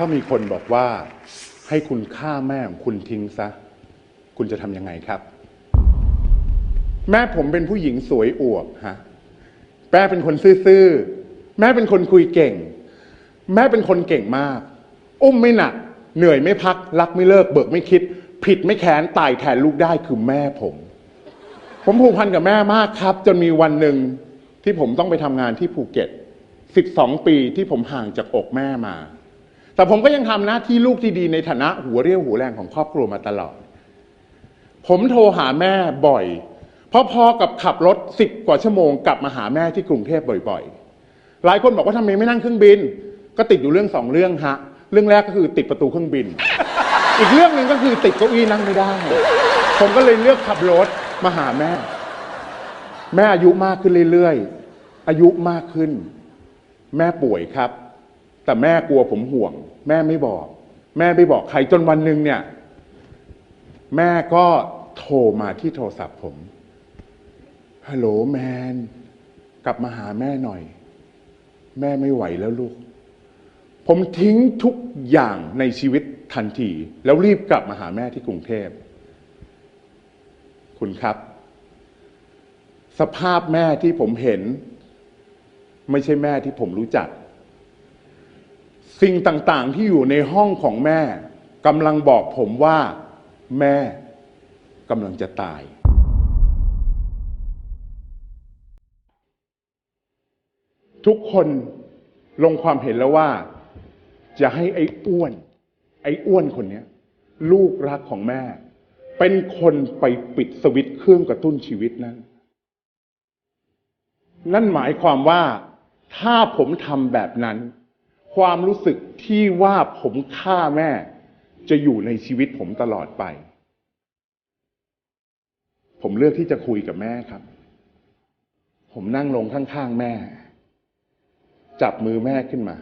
ถ้ามีคนบอกว่าให้คุณฆ่าแม่ของคุณทิ้งซะ คุณจะทำยังไงครับ แม่ผมเป็นผู้หญิงสวยอวบฮะแม่เป็นคนซื่อๆ แม่เป็นคนคุยเก่ง แม่เป็นคนเก่งมาก อุ้มไม่หนัก เหนื่อยไม่พัก รักไม่เลิก เบิกไม่คิด ผิดไม่แค้นตายแทนลูกได้คือแม่ผม ผมผูกพันกับแม่มากครับ จนมีวันหนึ่งที่ผมต้องไปทำงานที่ภูเก็ต 12 ปีที่ผมห่างจากอกแม่มา แต่ผมก็ยังทำหน้าที่ลูกที่ดีในฐานะหัวเรี่ยวหัวแรงของครอบครัวมาตลอด ผมโทรหาแม่บ่อยพราะพอกับขับรถสิบกว่าชั่วโมงกลับมาหาแม่ที่กรุงเทพบ่อยๆ หลายคนบอกว่าทำไมไม่นั่งเครื่องบิน ก็ติดอยู่เรื่องสองเรื่องฮะ เรื่องแรกก็คือติดประตูเครื่องบิน อีกเรื่องหนึ่งก็คือติดเก้าอี้นั่งไม่ได้ ผมก็เลยเลือกขับรถมาหาแม่ แม่อายุมากขึ้นเรื่อยๆ อายุมากขึ้น แม่ป่วยครับ แต่แม่กลัวผมห่วง แม่ไม่บอก แม่ไม่บอกใครจนวันหนึ่งเนี่ย แม่ก็โทรมาที่โทรศัพท์ผมฮัลโหลแมน กลับมาหาแม่หน่อย แม่ไม่ไหวแล้วลูก ผมทิ้งทุกอย่างในชีวิตทันที แล้วรีบกลับมาหาแม่ที่กรุงเทพคุณครับ สภาพแม่ที่ผมเห็น ไม่ใช่แม่ที่ผมรู้จัก สิ่งต่างๆที่อยู่ในห้องของแม่กำลังบอกผมว่า แม่กำลังจะตาย ทุกคนลงความเห็นแล้วว่า จะให้ไอ้อ้วน ไอ้อ้วนคนนี้ลูกรักของแม่ เป็นคนไปปิดสวิตช์เครื่องกระตุ้นชีวิตนั้น นั่นหมายความว่าถ้าผมทำแบบนั้น ความรู้สึกที่ว่าผมฆ่าแม่ จะอยู่ในชีวิตผมตลอดไป ผมเลือกที่จะคุยกับแม่ครับ ผมนั่งลงข้างๆแม่ จับมือแม่ขึ้นมา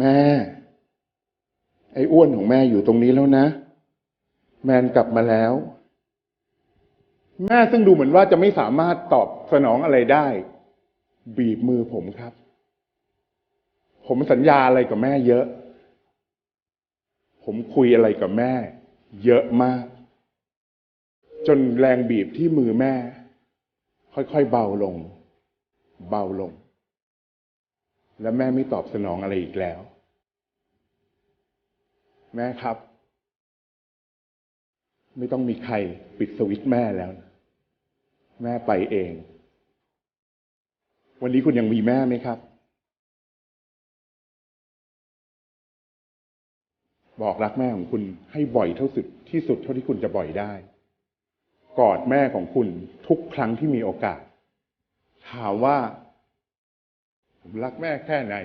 แม่ ไอ้อ้วนของแม่อยู่ตรงนี้แล้วนะ แมนกลับมาแล้ว แม่ซึ่งดูเหมือนว่าจะไม่สามารถตอบสนองอะไรได้ บีบมือผมครับ ผมสัญญาอะไรกับแม่เยอะ ผมคุยอะไรกับแม่ เยอะมาก จนแรงบีบที่มือแม่ ค่อยๆเบาลง เบาลง และแม่ไม่ตอบสนองอะไรอีกแล้ว แม่ครับ ไม่ต้องมีใครปิดสวิตช์แม่แล้วนะแม่ไปเอง วันนี้คุณยังมีแม่ไหมครับ บอกรักแม่ของคุณให้บ่อยเท่าสุดที่สุดเท่าที่คุณจะบ่อยได้ กอดแม่ของคุณทุกครั้งที่มีโอกาส ถามว่า ผมรักแม่แค่ไหน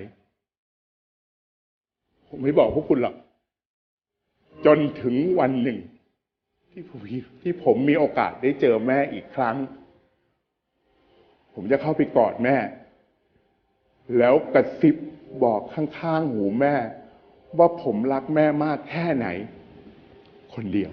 ผมไม่บอกพวกคุณหรอก จนถึงวันหนึ่ง ที่ผมที่ผมมีโอกาสได้เจอแม่อีกครั้ง ผมจะเข้าไปกอดแม่ แล้วกระซิบบอกข้างๆหูแม่ ว่าผมรักแม่มากแค่ไหน คนเดียว